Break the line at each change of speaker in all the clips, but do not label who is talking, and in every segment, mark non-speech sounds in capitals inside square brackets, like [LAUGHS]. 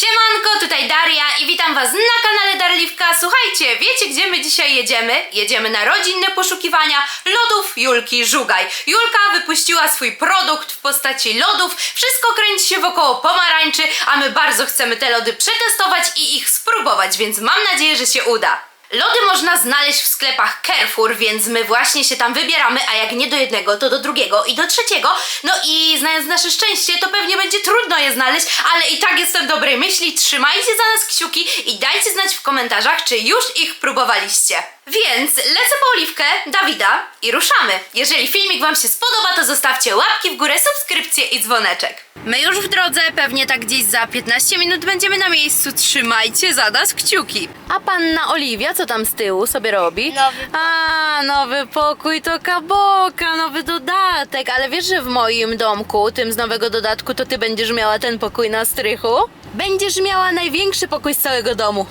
Siemanko, tutaj Daria i witam was na kanale Darliwka. Słuchajcie, wiecie gdzie my dzisiaj jedziemy? Jedziemy na rodzinne poszukiwania lodów Julki Żugaj. Julka wypuściła swój produkt w postaci lodów. Wszystko kręci się wokoło pomarańczy, a my bardzo chcemy te lody przetestować i ich spróbować, więc mam nadzieję, że się uda. Lody można znaleźć w sklepach Carrefour, więc my właśnie się tam wybieramy, a jak nie do jednego, to do drugiego i do trzeciego. No i znając nasze szczęście, to pewnie będzie trudno je znaleźć, ale i tak jestem dobrej myśli. Trzymajcie za nas kciuki i dajcie znać w komentarzach, czy już ich próbowaliście. Więc lecę po oliwkę Dawida i ruszamy. Jeżeli filmik Wam się spodoba, to zostawcie łapki w górę, subskrypcję i dzwoneczek. My już w drodze, pewnie tak gdzieś za 15 minut będziemy na miejscu. Trzymajcie za nas kciuki. A panna Oliwia, co tam z tyłu sobie robi?
Nowy
A, nowy pokój to kaboka, nowy dodatek. Ale wiesz, że w moim domku, tym z nowego dodatku, to ty będziesz miała ten pokój na strychu? Będziesz miała największy pokój z całego domu.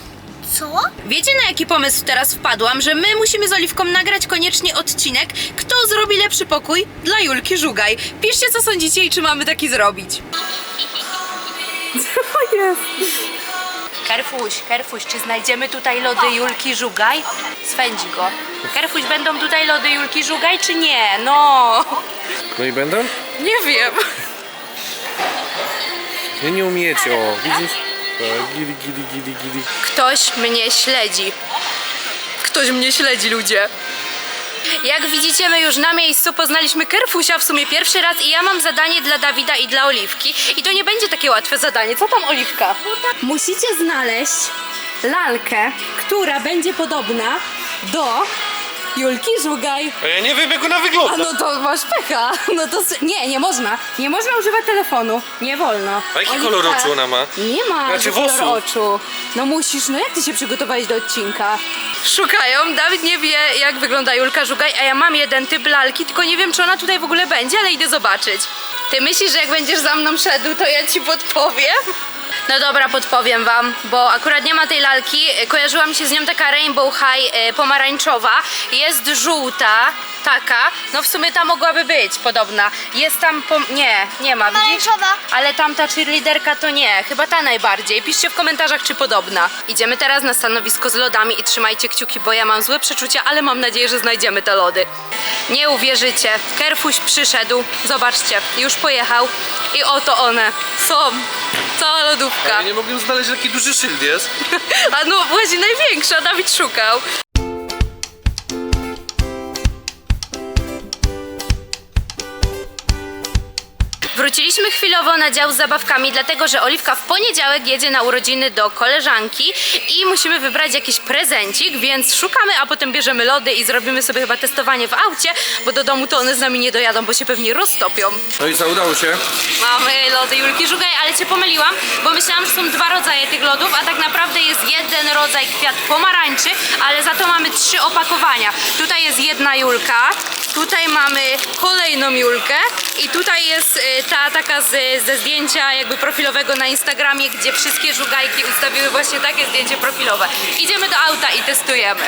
Co?
Wiecie na jaki pomysł teraz wpadłam? Że my musimy z Oliwką nagrać koniecznie odcinek, kto zrobi lepszy pokój dla Julki Żugaj. Piszcie co sądzicie i czy mamy taki zrobić. [LAUGHS] Co jest? Kerfuś, Kerfuś, czy znajdziemy tutaj lody Julki Żugaj? Swędzi go. Kerfuś, będą tutaj lody Julki Żugaj, czy nie? No,
No i będą?
nie wiem.
Nie, nie umiecie, o, widzisz? O, gili, gili, gili, gili.
Ktoś mnie śledzi. Ktoś mnie śledzi, ludzie. Jak widzicie, my już na miejscu poznaliśmy Kerfusia w sumie pierwszy raz i ja mam zadanie dla Dawida i dla Oliwki. I to nie będzie takie łatwe zadanie. Co tam, Oliwka? Musicie znaleźć lalkę, która będzie podobna do Julki Żugaj.
A ja nie wiem jak ona
A
wygląda.
no to masz pecha. No to s- nie, nie można. Nie można używać telefonu. Nie wolno.
A jaki kolor oczu ona ma?
Nie ma.
Znaczy
kolor
włosów.
oczu. No musisz, no jak ty się przygotowałeś do odcinka? Szukają. Dawid nie wie jak wygląda Julka Żugaj, a ja mam jeden typ lalki, tylko nie wiem czy ona tutaj w ogóle będzie, ale idę zobaczyć. Ty myślisz, że jak będziesz za mną szedł, to ja ci podpowiem? No dobra, podpowiem wam, bo akurat nie ma tej lalki. Kojarzyła mi się z nią taka Rainbow High e, pomarańczowa. Jest żółta, taka. No w sumie ta mogłaby być podobna. Jest tam pom... Nie, nie ma, widzisz?
Pomarańczowa.
Ale tamta cheerleaderka to nie, chyba ta najbardziej. Piszcie w komentarzach, czy podobna. Idziemy teraz na stanowisko z lodami i trzymajcie kciuki, bo ja mam złe przeczucia, ale mam nadzieję, że znajdziemy te lody. Nie uwierzycie, Kerfuś przyszedł, zobaczcie, już pojechał i oto one są. Cała lodówka.
Ja nie mogłem znaleźć jaki duży szyld jest. [LAUGHS]
A no właśnie największa, Dawid szukał. Wróciliśmy chwilowo na dział z zabawkami, dlatego że Oliwka w poniedziałek jedzie na urodziny do koleżanki i musimy wybrać jakiś prezencik, więc szukamy, a potem bierzemy lody i zrobimy sobie chyba testowanie w aucie, bo do domu to one z nami nie dojadą, bo się pewnie roztopią.
No i co, udało się?
Mamy lody Julki Żugaj, ale cię pomyliłam, bo myślałam, że są dwa rodzaje tych lodów, a tak naprawdę jest jeden rodzaj kwiat pomarańczy, ale za to mamy trzy opakowania. Tutaj jest jedna Julka, tutaj mamy kolejną Julkę i tutaj jest y, ta taka ze zdjęcia jakby profilowego na Instagramie, gdzie wszystkie żugajki ustawiły właśnie takie zdjęcie profilowe. Idziemy do auta i testujemy.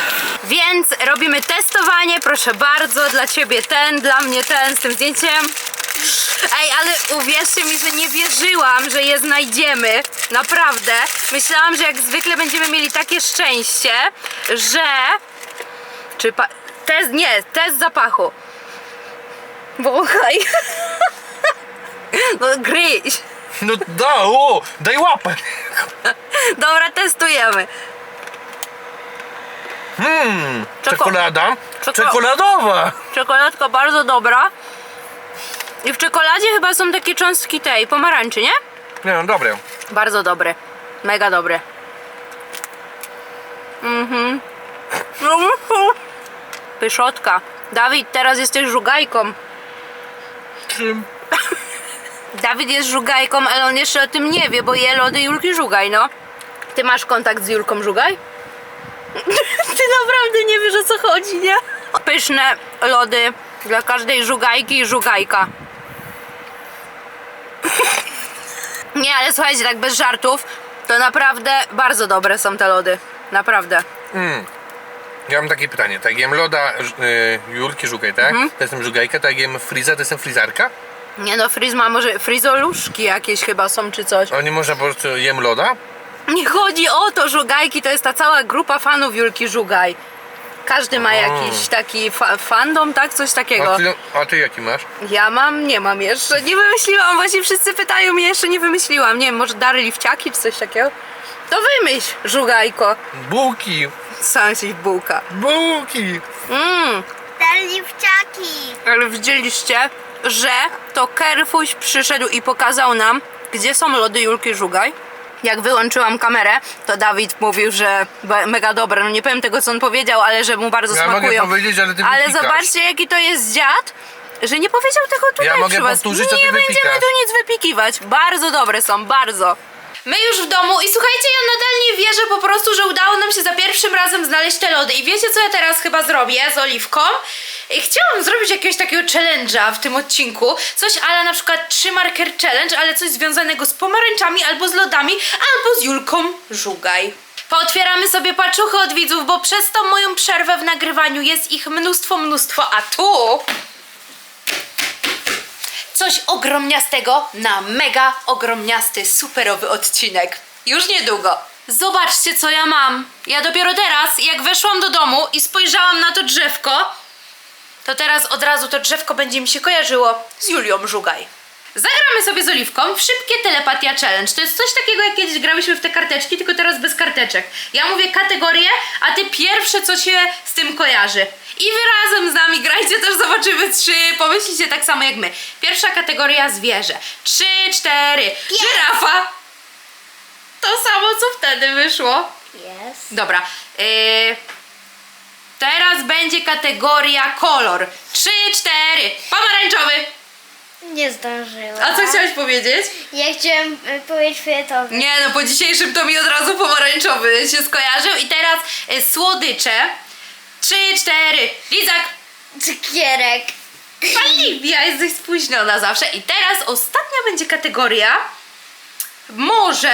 Więc robimy testowanie, proszę bardzo, dla ciebie ten, dla mnie ten z tym zdjęciem. Ej, ale uwierzcie mi, że nie wierzyłam, że je znajdziemy. Naprawdę. Myślałam, że jak zwykle będziemy mieli takie szczęście, że. Czy pa... Test. Nie, test zapachu. Wąchaj. [LAUGHS] No gryź.
No da, o, daj łapę.
Dobra, testujemy. Czeko-
czekolada.
Czeko-
Czekoladowa.
Czekoladka bardzo dobra. I w czekoladzie chyba są takie cząstki tej pomarańczy, nie?
Nie no, dobre.
Bardzo dobry. Mega dobry. Mhm. Pyszotka. Dawid, teraz jesteś żugajką.
Czym?
Dawid jest żugajką, ale on jeszcze o tym nie wie, bo je lody Julki Żugaj, no. Ty masz kontakt z Julką Żugaj? [LAUGHS] Ty naprawdę nie wiesz o co chodzi, nie? Pyszne lody dla każdej żugajki i żugajka. [LAUGHS] Nie, ale słuchajcie, tak bez żartów, to naprawdę bardzo dobre są te lody. Naprawdę.
Mm. Ja mam takie pytanie, tak jem loda y, Julki Żugaj, tak?
Mhm.
To jestem żugajka, tak jem friza, to jestem frizarka?
Nie no, Friz ma może frizoluszki jakieś chyba są czy coś.
A nie można po prostu jem loda?
Nie chodzi o to, żugajki to jest ta cała grupa fanów Julki Żugaj. Każdy ma jakiś taki fa fandom, tak? Coś takiego.
A ty, a ty jaki masz?
Ja mam, nie mam jeszcze, nie wymyśliłam, właśnie wszyscy pytają mnie, jeszcze nie wymyśliłam. Nie wiem, może dary liwciaki czy coś takiego? To wymyśl, żugajko.
Bułki!
Sam jesteś bułka.
Bułki!
Mmm,
Daliwciaki.
ale widzieliście, że to Kerfuś przyszedł i pokazał nam, gdzie są lody Julki Żugaj. Jak wyłączyłam kamerę, to Dawid mówił, że be- mega dobre. No nie powiem tego, co on powiedział, ale że mu bardzo
Ja mogę
smakują.
powiedzieć, ale ty
Ale
wypikasz.
zobaczcie, jaki to jest dziad, że nie powiedział tego tutaj
Ja mogę
przy was.
powtórzyć, ty
Nie będziemy
wypikasz.
tu nic wypikiwać. Bardzo dobre są, bardzo. My już w domu i słuchajcie, ja nadal nie wierzę po prostu, że udało nam się za pierwszym razem znaleźć te lody. I wiecie, co ja teraz chyba zrobię z Oliwką? I Chciałam zrobić jakiegoś takiego challenge'a w tym odcinku. Coś ale na przykład 3 marker challenge, ale coś związanego z pomarańczami, albo z lodami, albo z Julką Żugaj. Pootwieramy sobie paczuchy od widzów, bo przez tą moją przerwę w nagrywaniu jest ich mnóstwo, mnóstwo, a tu coś ogromniastego na mega ogromniasty, superowy odcinek. Już niedługo. Zobaczcie, co ja mam. Ja dopiero teraz, jak weszłam do domu i spojrzałam na to drzewko, to teraz od razu to drzewko będzie mi się kojarzyło z Julią Żugaj. Zagramy sobie z Oliwką w szybkie telepatia challenge. To jest coś takiego, jak kiedyś grałyśmy w te karteczki, tylko teraz bez karteczek. Ja mówię kategorię, a ty pierwsze, co się z tym kojarzy. I wy razem z nami grajcie, też zobaczymy, czy pomyślicie tak samo jak my. Pierwsza kategoria zwierzę. Trzy, cztery. Żyrafa. To samo, co wtedy wyszło.
Jest.
Dobra. Yy, teraz będzie kategoria kolor. Trzy, cztery. Pomarańczowy.
Nie zdążyłam.
A co chciałeś powiedzieć?
Ja chciałem y, powiedzieć fioletowy.
Nie no, po dzisiejszym to mi od razu pomarańczowy się skojarzył. I teraz y, słodycze. Trzy, cztery. Lizak.
Cukierek.
Oliwia, jesteś spóźniona zawsze. I teraz ostatnia będzie kategoria. Może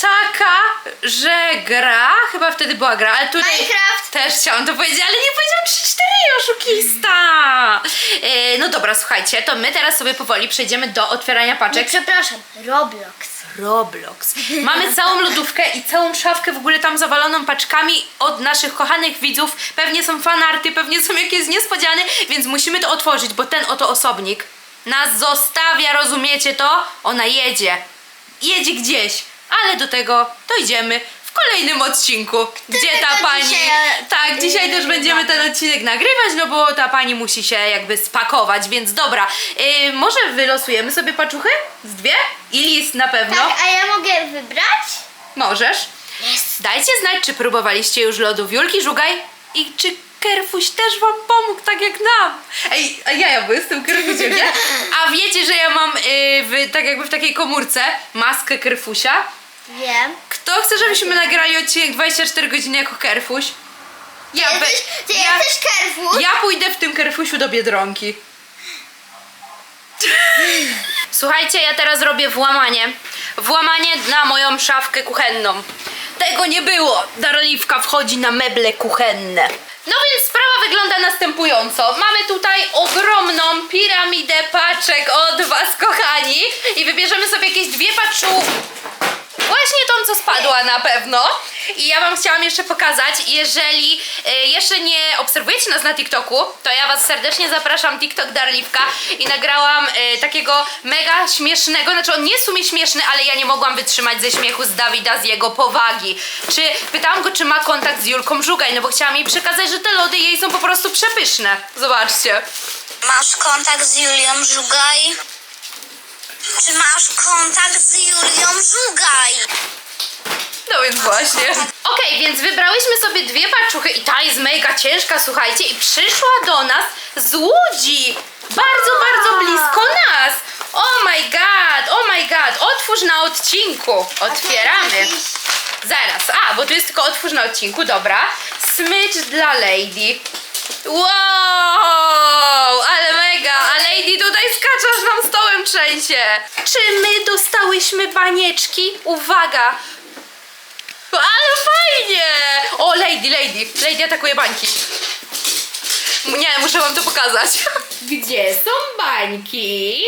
taka, że gra, chyba wtedy była gra, ale tutaj
Minecraft.
też chciałam to powiedzieć, ale nie powiedziałam 3-4, oszukista. E, no dobra, słuchajcie, to my teraz sobie powoli przejdziemy do otwierania
Nie,
paczek.
przepraszam. Roblox.
Roblox. Mamy całą lodówkę i całą szafkę w ogóle tam zawaloną paczkami od naszych kochanych widzów. Pewnie są fanarty, pewnie są jakieś niespodziane, więc musimy to otworzyć, bo ten oto osobnik nas zostawia, rozumiecie to? Ona jedzie. Jedzie gdzieś, ale do tego dojdziemy w kolejnym odcinku, gdzie ta [LAUGHS] pani...
dzisiaj,
tak, dzisiaj też będziemy ten odcinek nagrywać, no bo ta pani musi się jakby spakować, więc dobra. Yy, może wylosujemy sobie paczuchy? Z dwie? I list na pewno.
Tak, a ja mogę wybrać?
Możesz.
Jest.
Dajcie znać, czy próbowaliście już lodów Julki Żugaj i czy Kerfuś też wam pomógł, tak jak nam. Ej, a ja, ja bo jestem Kerfusiem, nie? A wiecie, że ja mam yy, w, tak jakby w takiej komórce maskę Kerfusia?
Wiem.
Kto chce, żebyśmy nagrali odcinek 24 godziny jako Kerfuś? Ja,
Ty
be-
jesteś, ty
ja,
jesteś Carrefour?
ja pójdę w tym Kerfusiu do Biedronki. Słuchajcie, ja teraz robię włamanie. Włamanie na moją szafkę kuchenną. Tego nie było. Darliwka wchodzi na meble kuchenne. No więc sprawa wygląda następująco. Mamy tutaj ogromną piramidę paczek od was, kochani. I wybierzemy sobie jakieś dwie paczu... Właśnie tą, co spadła na pewno. I ja Wam chciałam jeszcze pokazać, jeżeli e, jeszcze nie obserwujecie nas na TikToku, to ja Was serdecznie zapraszam TikTok Darliwka i nagrałam e, takiego mega śmiesznego, znaczy on nie jest w sumie śmieszny, ale ja nie mogłam wytrzymać ze śmiechu z Dawida, z jego powagi. Czy pytałam go, czy ma kontakt z Julką Żugaj, no bo chciałam jej przekazać, że te lody jej są po prostu przepyszne. Zobaczcie.
Masz kontakt z Julią Żugaj? Czy masz kontakt z Julią Żugaj?
No więc właśnie. Okej, więc wybrałyśmy sobie dwie paczuchy i ta jest mega ciężka, słuchajcie, i przyszła do nas z Łodzi. Bardzo, bardzo blisko nas. Oh my god, oh my god. Otwórz na odcinku. Otwieramy. Zaraz, a, bo tu jest tylko otwórz na odcinku, dobra. Smycz dla Lady. Wow, ale mega, a Lady tutaj skaczasz nam stołem trzęsie. Czy my dostałyśmy banieczki? Uwaga, ale fajnie! O, Lady, Lady. Lady atakuje bańki. Nie, muszę wam to pokazać. [LAUGHS] Gdzie są bańki?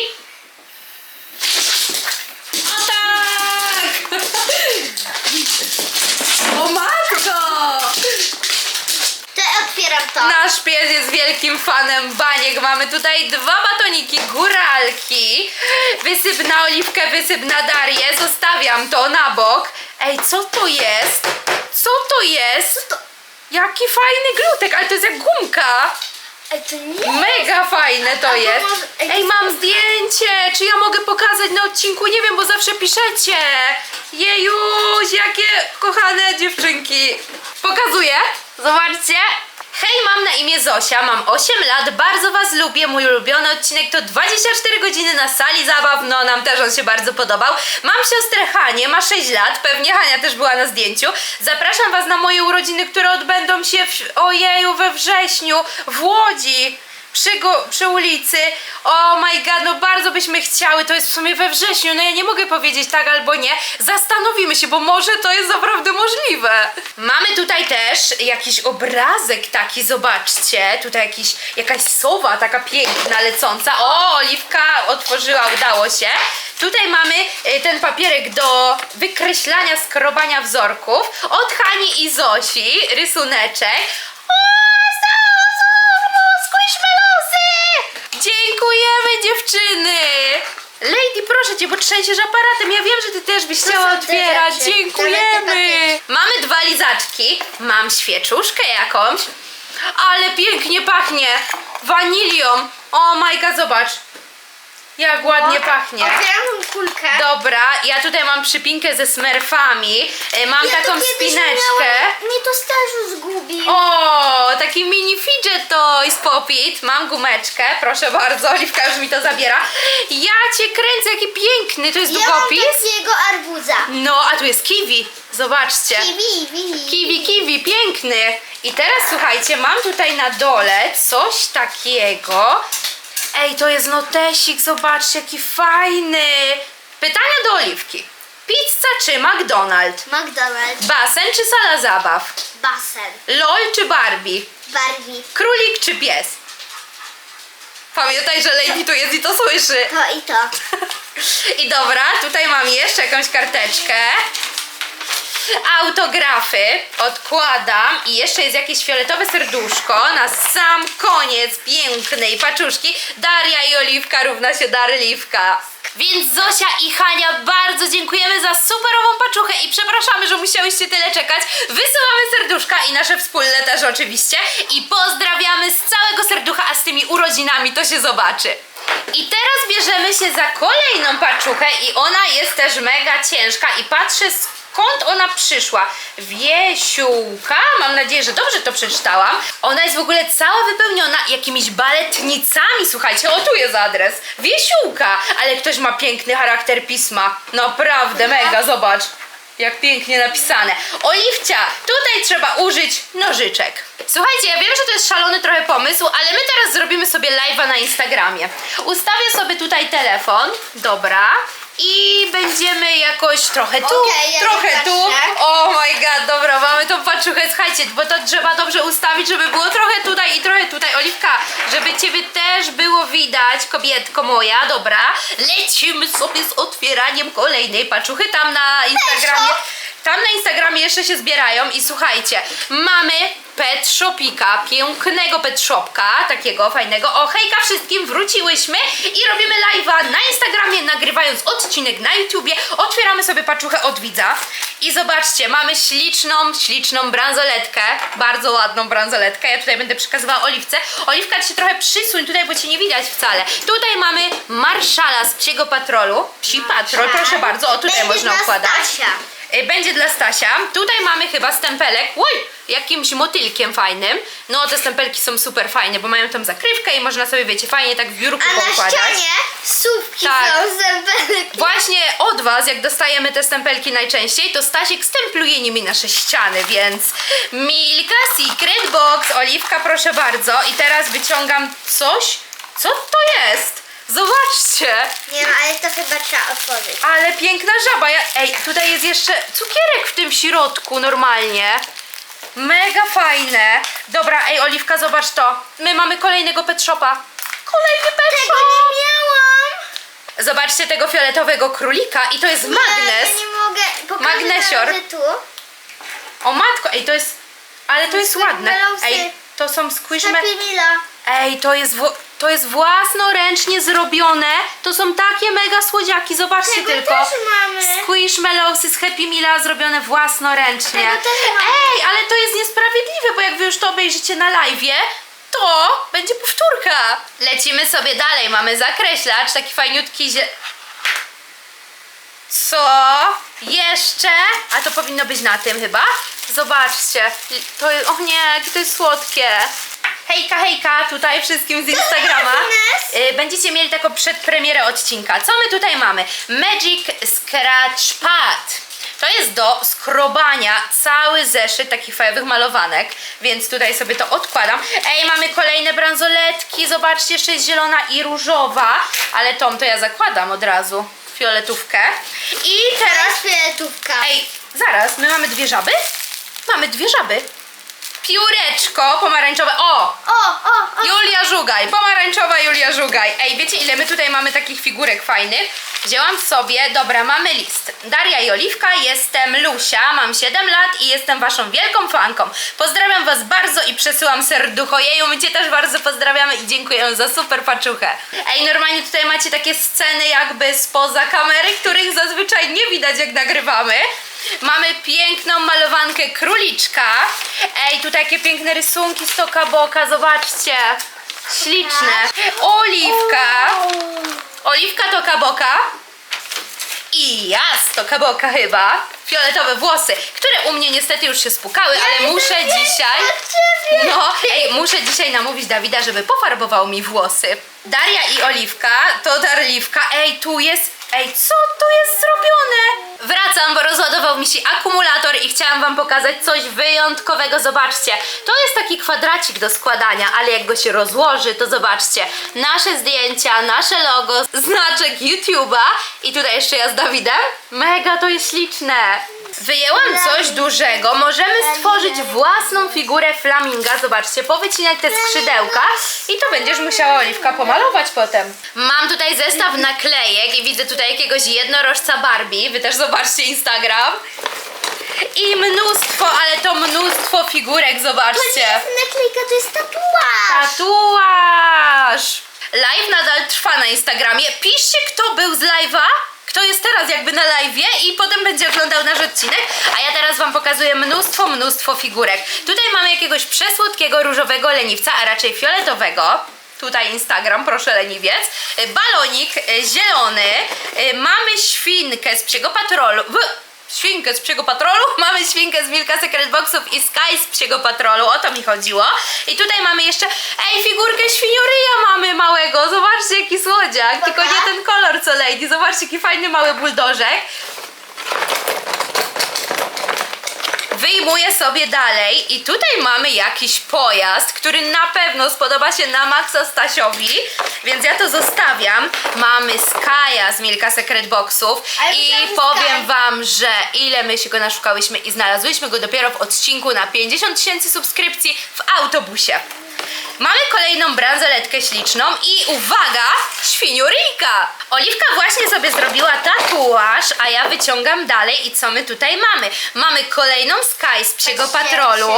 O tak! [LAUGHS] O matko!
To ja otwieram to.
Nasz pies jest wielkim fanem baniek. Mamy tutaj dwa batoniki góralki. Wysyp na oliwkę, wysyp na Darię. Zostawiam to na bok. Ej, co to jest? Co to jest? Jaki fajny glutek, ale to jest jak gumka.
Ej, to nie.
Mega fajne to
to
jest.
może- ej,
Ej, mam zdjęcie. Czy ja mogę pokazać na odcinku? Nie wiem, bo zawsze piszecie. Jejuś, jakie kochane dziewczynki. Pokazuję. Zobaczcie. Hej, mam na imię Zosia, mam 8 lat, bardzo Was lubię. Mój ulubiony odcinek to 24 godziny na sali zabaw, no nam też on się bardzo podobał. Mam siostrę Hanię, ma 6 lat, pewnie Hania też była na zdjęciu. Zapraszam Was na moje urodziny, które odbędą się w, ojeju we wrześniu w Łodzi przy, przy ulicy. O my god, no bardzo byśmy chciały, to jest w sumie we wrześniu, no ja nie mogę powiedzieć tak albo nie. Zastanowimy się, bo może to jest naprawdę możliwe. Mamy tutaj też jakiś obrazek taki, zobaczcie. Tutaj jakiś, jakaś sowa taka piękna, lecąca. O, Oliwka otworzyła, udało się. Tutaj mamy y, ten papierek do wykreślania, skrobania wzorków. Od Hani i Zosi, rysuneczek. O, dziewczyny! Lady, proszę cię, bo trzęsiesz aparatem. Ja wiem, że ty też byś chciała
są te
otwierać.
rzeczy.
Dziękujemy!
Nawet te
Mamy dwa lizaczki. Mam świeczuszkę jakąś. Ale pięknie pachnie. Wanilią. O majka, zobacz. Jak ładnie pachnie.
Otwieram tą kulkę.
Dobra, ja tutaj mam przypinkę ze smerfami. E, Mam
Ja to
taką
kiedyś
spineczkę.
miałam- Mi to Stasiu zgubił.
O, taki mini fidget z Popit. Mam gumeczkę, proszę bardzo, Oliwka już mi to zabiera. Ja cię kręcę, jaki piękny, to jest
Ja mam
długopis.
takiego arbuza.
No, a tu jest kiwi, zobaczcie.
Kiwi, kiwi.
Kiwi, kiwi, piękny. I teraz słuchajcie, mam tutaj na dole coś takiego. Ej, to jest notesik, zobaczcie, jaki fajny. Pytania do Oliwki. Pizza czy McDonald's?
McDonald's.
Basen czy sala zabaw?
Basen.
LOL czy Barbie?
Barbie.
Królik czy pies? Pamiętaj, że Lady tu jest i to słyszy.
To i to. [LAUGHS]
I dobra, tutaj mam jeszcze jakąś karteczkę. Autografy odkładam i jeszcze jest jakieś fioletowe serduszko na sam koniec pięknej paczuszki. Daria i Oliwka równa się Darliwka. Więc Zosia i Hania bardzo dziękujemy za superową paczuchę i przepraszamy, że musiałyście tyle czekać. Wysyłamy serduszka i nasze wspólne też oczywiście. I pozdrawiamy z całego serducha, a z tymi urodzinami to się zobaczy. I teraz bierzemy się za kolejną paczuchę i ona jest też mega ciężka i patrzę skąd ona przyszła. Wiesiółka, mam nadzieję, że dobrze to przeczytałam. Ona jest w ogóle cała wypełniona jakimiś baletnicami, słuchajcie, o tu jest adres. Wiesiółka, ale ktoś ma piękny charakter pisma. Naprawdę, mega, zobacz. Jak pięknie napisane. Oliwcia, tutaj trzeba użyć nożyczek. Słuchajcie, ja wiem, że to jest szalony trochę pomysł, ale my teraz zrobimy sobie live'a na Instagramie. Ustawię sobie tutaj telefon, dobra. I będziemy jakoś trochę tu,
Okej, ja
trochę tu.
patrzę.
Oh my god, dobra, mamy tą paczuchę, słuchajcie, bo to trzeba dobrze ustawić, żeby było trochę tutaj i trochę tutaj. Oliwka, żeby ciebie też było widać, kobietko moja, dobra. Lecimy sobie z otwieraniem kolejnej paczuchy tam na Instagramie. Tam na Instagramie jeszcze się zbierają i słuchajcie, mamy pet shopika, pięknego pet shopka, takiego fajnego. O, hejka wszystkim, wróciłyśmy i robimy live'a na Instagramie, nagrywając odcinek na YouTubie. Otwieramy sobie paczuchę od widza i zobaczcie, mamy śliczną, śliczną bransoletkę, bardzo ładną bransoletkę. Ja tutaj będę przekazywała Oliwce. Oliwka, ty się trochę przysuń tutaj, bo cię nie widać wcale. Tutaj mamy Marszala z Psiego Patrolu. Psi Patrol, proszę bardzo, o tutaj można układać.
Stasia.
Y, Będzie dla Stasia. Tutaj mamy chyba stempelek. Oj, jakimś motylkiem fajnym. No, te stempelki są super fajne, bo mają tam zakrywkę i można sobie, wiecie, fajnie tak w biurku
A na
poukładać.
ścianie słupki
Tak.
są zębelki.
Właśnie od Was, jak dostajemy te stempelki najczęściej, to Stasiek stempluje nimi nasze ściany, więc Milka Secret Box, Oliwka, proszę bardzo. I teraz wyciągam coś. Co to jest? Zobaczcie!
Nie ale to chyba trzeba otworzyć.
Ale piękna żaba. Ja, ej, tutaj jest jeszcze cukierek w tym środku normalnie. Mega fajne. Dobra, ej, Oliwka, zobacz to. My mamy kolejnego pet shopa. Kolejny pet
Tego
shop.
nie miałam.
Zobaczcie tego fioletowego królika i to jest
Ja
magnes.
nie mogę. Pokażę
Magnesior.
tu.
O matko, ej, to jest... Ale to jest ładne.
Squishmallows.
Ej, to są.
Happy Mila.
Ej, to jest, wo- to jest własnoręcznie zrobione. To są takie mega słodziaki, zobaczcie
Tego
tylko.
też mamy.
Squishmallowsy z Happy Meala zrobione własnoręcznie.
Tego też mamy.
Ej, ale to jest niesprawiedliwe, bo jak wy już to obejrzycie na live'ie, to będzie powtórka. Lecimy sobie dalej. Mamy zakreślacz, taki fajniutki zie... Co? Jeszcze? A to powinno być na tym chyba. Zobaczcie. To jest, o nie, jakie to jest słodkie. Hejka, hejka, tutaj wszystkim z Instagrama. Y, Będziecie mieli taką przedpremierę odcinka. Co my tutaj mamy? Magic Scratch Pad. To jest do skrobania cały zeszyt takich fajowych malowanek, więc tutaj sobie to odkładam. Ej, mamy kolejne bransoletki, zobaczcie, jeszcze jest zielona i różowa, ale tą to ja zakładam od razu, fioletówkę. I teraz
Teraz fioletówka.
Ej, zaraz, my mamy dwie żaby? Mamy dwie żaby. Pióreczko pomarańczowe. O!
O, o, o.
Julia Żugaj, pomarańczowa Julia Żugaj. Ej, wiecie ile my tutaj mamy takich figurek fajnych? Wzięłam sobie, dobra, mamy list. Daria i Oliwka, jestem Lusia, mam 7 lat i jestem waszą wielką fanką. Pozdrawiam was bardzo i przesyłam serducho. Jeju, my cię też bardzo pozdrawiamy i dziękuję za super paczuchę. Ej, normalnie tutaj macie takie sceny jakby spoza kamery, których zazwyczaj nie widać jak nagrywamy. Mamy piękną malowankę króliczka. Ej, tutaj jakie piękne rysunki z toka boka, zobaczcie. Śliczne. Oliwka. Oliwka toka boka. I ja z toka boka chyba. Fioletowe włosy, które u mnie niestety już się spukały, ale muszę dzisiaj... No, ej, muszę dzisiaj namówić Dawida, żeby pofarbował mi włosy. Daria i Oliwka, to Darliwka. Ej, tu jest... Ej, co tu jest zrobione? Wracam, bo rozładował mi się akumulator i chciałam wam pokazać coś wyjątkowego. Zobaczcie, to jest taki kwadracik do składania, ale jak go się rozłoży, to zobaczcie. Nasze zdjęcia, nasze logo, znaczek YouTube'a i tutaj jeszcze ja z Dawidem. Mega to jest śliczne. Wyjęłam coś dużego. Możemy stworzyć własną figurę flaminga. Zobaczcie, powycinać te skrzydełka i to będziesz musiała Oliwka pomalować potem. Mam tutaj zestaw naklejek i widzę tutaj jakiegoś jednorożca Barbie. Wy też zobaczcie Instagram. I mnóstwo, ale to mnóstwo figurek,
To nie
zobaczcie.
jest naklejka, to jest tatuaż.
Tatuaż! Live nadal trwa na Instagramie. Piszcie, kto był z live'a, kto jest teraz jakby na live'ie i potem będzie oglądał nasz odcinek. A ja teraz wam pokazuję mnóstwo, mnóstwo figurek. Tutaj mamy jakiegoś przesłodkiego różowego leniwca, a raczej fioletowego. Tutaj Instagram, proszę leniwiec. Y, Balonik y, zielony. Y, Mamy świnkę z psiego patrolu. Świnkę z psiego patrolu, [LAUGHS] mamy świnkę z Milka Secret Boxów i Sky z psiego patrolu, o to mi chodziło. I tutaj mamy jeszcze, ej, figurkę świnioryja mamy małego, słodziak, tylko nie ten kolor co Lady, zobaczcie jaki fajny mały buldożek. Wyjmuję sobie dalej i tutaj mamy jakiś pojazd, który na pewno spodoba się na Maxa Stasiowi, więc ja to zostawiam. Mamy Skaja z Milka Secret Boxów i
myślałam, że
powiem
Sky.
wam, że ile my się go naszukałyśmy i znalazłyśmy go dopiero w odcinku na 50 tysięcy subskrypcji w autobusie. Mamy kolejną bransoletkę śliczną i uwaga, świniuryjka! Oliwka właśnie sobie zrobiła tatuaż, a ja wyciągam dalej i co my tutaj mamy? Mamy kolejną Sky z Psiego Patrolu.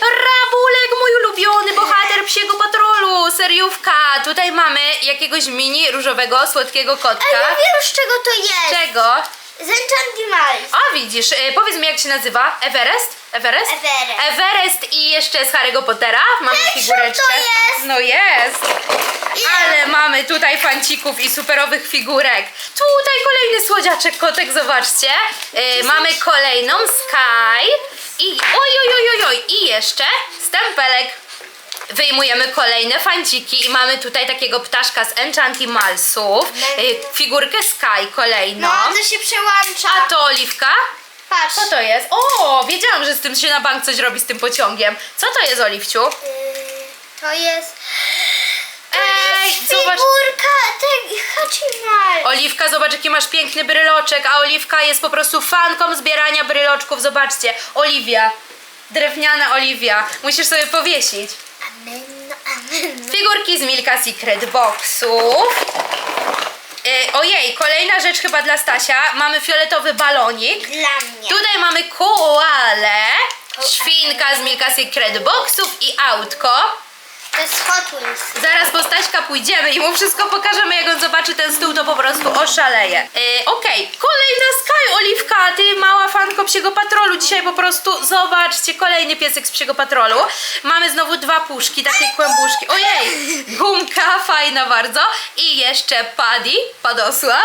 Rabulek, mój ulubiony bohater Psiego Patrolu, seriówka. Tutaj mamy jakiegoś mini różowego, słodkiego kotka.
ja wiem z czego to jest.
Czego?
Z Enchantimals.
A widzisz, y, powiedz mi jak się nazywa? Everest? Everest?
Everest.
Everest i jeszcze z Harry'ego Pottera. Mamy
Ketchup
figureczkę.
to jest.
No jest. Ale mamy tutaj fancików i superowych figurek. Tutaj kolejny słodziaczek kotek, zobaczcie. Y, mamy kolejną Sky. I oj, oj, oj, oj, oj. I jeszcze stempelek. Wyjmujemy kolejne fanciki i mamy tutaj takiego ptaszka z Enchantimalsów. Y, figurkę Sky kolejną.
No, to się przełącza.
A to oliwka?
Patrz.
Co to jest? O, wiedziałam, że z tym się na bank coś robi z tym pociągiem. Co to jest, Oliwciu?
Yy, to jest...
Ej, zobacz.
Figurka Hachimal.
Oliwka, zobacz jaki masz piękny bryloczek, a Oliwka jest po prostu fanką zbierania bryloczków. Zobaczcie, Oliwia. Drewniana Oliwia. Musisz sobie powiesić.
Amen, amen.
Figurki z Milka Secret Boxów. Yy, ojej, kolejna rzecz chyba dla Stasia. Mamy fioletowy balonik.
Dla mnie.
Tutaj mamy koalę, świnka z Milka Secret Boxów i autko.
To jest Hot Wheels.
Zaraz po Staśka pójdziemy i mu wszystko pokażemy, jak on zobaczy ten stół, to po prostu oszaleje. Yy, Okej, kolejna Sky Oliwka, ty mała fanko Psiego Patrolu. Dzisiaj po prostu, zobaczcie, kolejny piesek z Psiego Patrolu. Mamy znowu dwa puszki, takie kłębuszki. Ojej, gumka, fajna bardzo. I jeszcze Paddy, Padosław.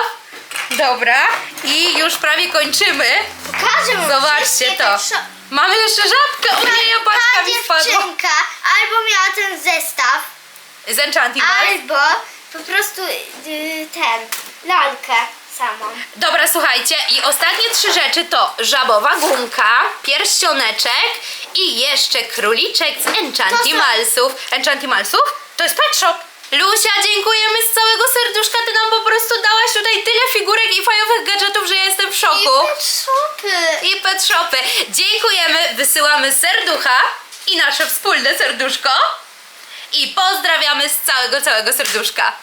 Dobra, i już prawie kończymy.
Pokażę mu
Zobaczcie
wszystkie
to.
te
Mamy jeszcze żabkę, ojej,
Ta
opaczka mi spadła.
dziewczynka albo miała ten zestaw,
Z Enchantimals.
albo po prostu y, ten, lalkę samą.
Dobra, słuchajcie, i ostatnie trzy rzeczy to żabowa gumka, pierścioneczek i jeszcze króliczek z Enchantimalsów. Enchantimalsów? To jest pet shop. Lusia, dziękujemy z całego serduszka. Ty nam po prostu dałaś tutaj tyle figurek i fajowych gadżetów, że ja jestem w
I
szoku.
pet shopy.
I pet shopy. Dziękujemy, wysyłamy serducha i nasze wspólne serduszko. I pozdrawiamy z całego, całego serduszka.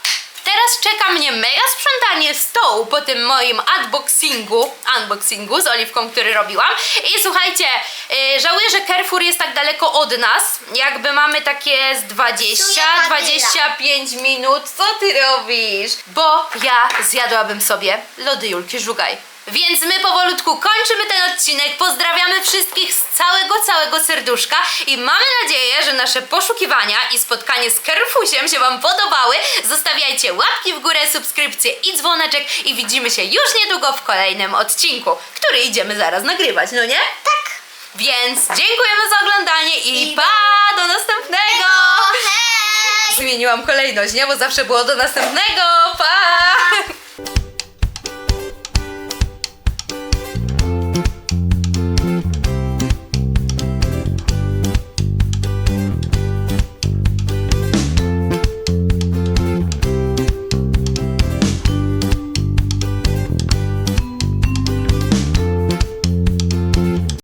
Teraz czeka mnie mega sprzątanie stołu po tym moim unboxingu, unboxingu z oliwką, który robiłam. I słuchajcie, yy, żałuję, że Carrefour jest tak daleko od nas. Jakby mamy takie z 20-25 minut. Co ty robisz? Bo ja zjadłabym sobie lody Julki Żugaj. Więc my powolutku kończymy ten odcinek. Pozdrawiamy wszystkich z całego, całego serduszka i mamy nadzieję, że nasze poszukiwania i spotkanie z Kerfusiem się Wam podobały. Zostawiajcie łapki w górę, subskrypcje i dzwoneczek i widzimy się już niedługo w kolejnym odcinku, który idziemy zaraz nagrywać, no nie?
Tak.
Więc dziękujemy za oglądanie i,
I
pa! Do następnego!
Hej!
Zmieniłam kolejność, nie? Bo zawsze było do następnego. Pa!